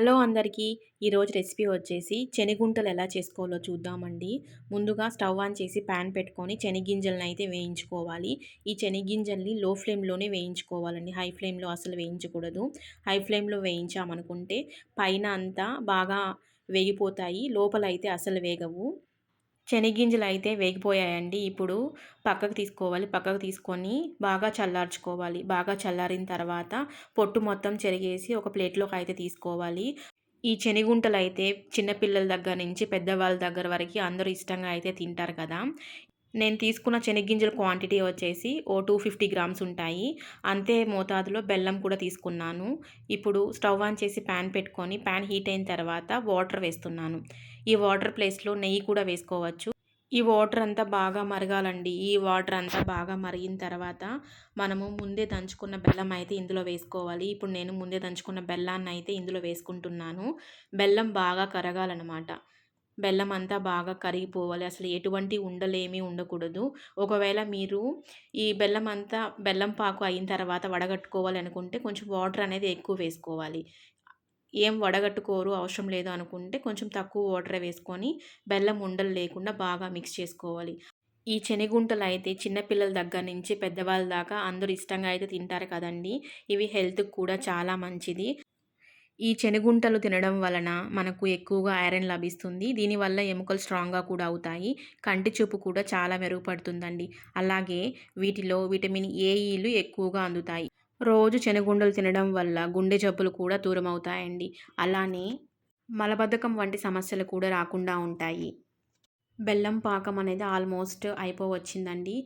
Hello అందరికీ ఈరోజు recipe వచ్చేసి చెనిగుంటలు ఎలా చేసుకోవాలో చూద్దామండి. ముందుగా స్టవ్ ఆన్ చేసి ప్యాన్ పెట్టుకొని శనగింజలను అయితే వేయించుకోవాలి. ఈ చెనిగింజల్ని లో ఫ్లేమ్లోనే వేయించుకోవాలండి. హై ఫ్లేమ్లో అసలు వేయించకూడదు. హై ఫ్లేమ్లో వేయించామనుకుంటే పైన అంతా బాగా వేగిపోతాయి. లోపల అయితే అసలు వేగవు. శనగింజలు అయితే వేగిపోయాయండి. ఇప్పుడు పక్కకు తీసుకోవాలి. పక్కకు తీసుకొని బాగా చల్లార్చుకోవాలి. బాగా చల్లారిన తర్వాత పొట్టు మొత్తం చెరిగేసి ఒక ప్లేట్లోకి అయితే తీసుకోవాలి. ఈ శనిగుంటలు అయితే చిన్నపిల్లల దగ్గర నుంచి పెద్దవాళ్ళ దగ్గర వరకు అందరూ ఇష్టంగా అయితే తింటారు కదా. నేను తీసుకున్న శనగ్గింజల క్వాంటిటీ వచ్చేసి ఓ టూ ఫిఫ్టీ గ్రామ్స్ ఉంటాయి. అంతే మోతాదులో బెల్లం కూడా తీసుకున్నాను. ఇప్పుడు స్టవ్ ఆన్ చేసి ప్యాన్ పెట్టుకొని ప్యాన్ హీట్ అయిన తర్వాత వాటర్ వేస్తున్నాను. ఈ వాటర్ ప్లేస్లో నెయ్యి కూడా వేసుకోవచ్చు. ఈ వాటర్ అంతా బాగా మరగాలండి. ఈ వాటర్ అంతా బాగా మరిగిన తర్వాత మనము ముందే దంచుకున్న బెల్లం అయితే ఇందులో వేసుకోవాలి. ఇప్పుడు నేను ముందే దంచుకున్న బెల్లాన్ని అయితే ఇందులో వేసుకుంటున్నాను. బెల్లం బాగా కరగాలన్నమాట. బెల్లం అంతా బాగా కరిగిపోవాలి. అసలు ఎటువంటి ఉండలేమీ ఉండకూడదు. ఒకవేళ మీరు ఈ బెల్లం అంతా బెల్లం పాకు అయిన తర్వాత వడగట్టుకోవాలి అనుకుంటే కొంచెం వాటర్ అనేది ఎక్కువ వేసుకోవాలి. ఏం వడగట్టుకోరు అవసరం లేదు అనుకుంటే కొంచెం తక్కువ వాటర్ వేసుకొని బెల్లం ఉండలు లేకుండా బాగా మిక్స్ చేసుకోవాలి. ఈ శనిగుంటలు అయితే చిన్నపిల్లల దగ్గర నుంచి పెద్దవాళ్ళ దాకా అందరూ ఇష్టంగా అయితే తింటారు కదండి. ఇవి హెల్త్కి కూడా చాలా మంచిది. ఈ శనగుంటలు తినడం వలన మనకు ఎక్కువగా ఐరన్ లభిస్తుంది. దీనివల్ల ఎముకలు స్ట్రాంగ్గా కూడా అవుతాయి. కంటి చూపు కూడా చాలా మెరుగుపడుతుందండి. అలాగే వీటిలో విటమిన్ ఏఈలు ఎక్కువగా అందుతాయి. రోజు శనగుండలు తినడం వల్ల గుండె జబ్బులు కూడా దూరం అవుతాయండి అలానే మలబద్ధకం వంటి సమస్యలు కూడా రాకుండా ఉంటాయి. బెల్లం పాకం అనేది ఆల్మోస్ట్ అయిపోవచ్చిందండి.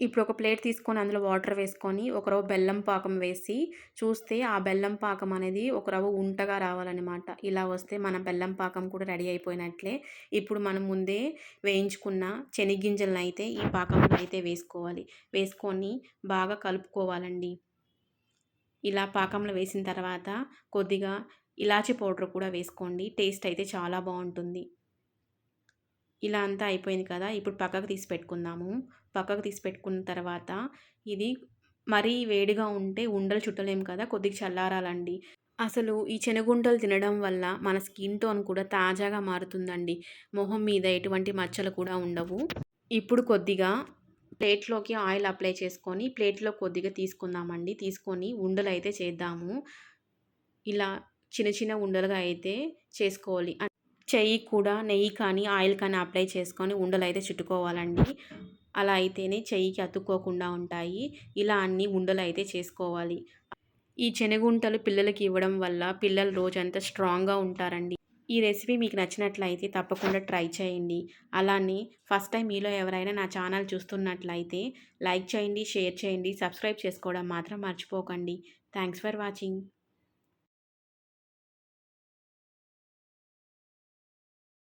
ఇప్పుడు ఒక ప్లేట్ తీసుకొని అందులో వాటర్ వేసుకొని ఒక రవ్వ బెల్లం పాకం వేసి చూస్తే ఆ బెల్లం పాకం అనేది ఒక రవ్వ ఉంటగా రావాలన్నమాట. ఇలా వస్తే మన బెల్లం పాకం కూడా రెడీ అయిపోయినట్లే. ఇప్పుడు మనం ముందే వేయించుకున్న శనగింజలను అయితే ఈ పాకంలో అయితే వేసుకోవాలి. వేసుకొని బాగా కలుపుకోవాలండి. ఇలా పాకంలో వేసిన తర్వాత కొద్దిగా ఇలాచి పౌడర్ కూడా వేసుకోండి. టేస్ట్ అయితే చాలా బాగుంటుంది. ఇలా అంతా అయిపోయింది కదా ఇప్పుడు పక్కకు తీసి పెట్టుకుందాము. పక్కకు తీసి పెట్టుకున్న తర్వాత ఇది మరీ వేడిగా ఉంటే ఉండలు చుట్టలేము కదా కొద్దిగా చల్లారాలండి. అసలు ఈ శనగుంటలు తినడం వల్ల మన స్కిన్ టోన్ కూడా తాజాగా మారుతుందండి. మొహం మీద ఎటువంటి మచ్చలు కూడా ఉండవు. ఇప్పుడు కొద్దిగా ప్లేట్లోకి ఆయిల్ అప్లై చేసుకొని ప్లేట్లో కొద్దిగా తీసుకుందామండి. తీసుకొని ఉండలు అయితే చేద్దాము. ఇలా చిన్న చిన్న ఉండలుగా అయితే చేసుకోవాలి. చెయ్యి కూడా నెయ్యి కానీ ఆయిల్ కానీ అప్లై చేసుకొని ఉండలు అయితే చుట్టుకోవాలండి. అలా అయితేనే చెయ్యికి అతుక్కోకుండా ఉంటాయి. ఇలా అన్ని ఉండలు అయితే చేసుకోవాలి. ఈ శనగుంటలు పిల్లలకి ఇవ్వడం వల్ల పిల్లలు రోజంతా స్ట్రాంగ్గా ఉంటారండి. ఈ రెసిపీ మీకు నచ్చినట్లయితే తప్పకుండా ట్రై చేయండి. అలానే ఫస్ట్ టైం మీలో ఎవరైనా నా ఛానల్ చూస్తున్నట్లయితే లైక్ చేయండి షేర్ చేయండి సబ్స్క్రైబ్ చేసుకోవడం మాత్రం మర్చిపోకండి. Thanks for watching.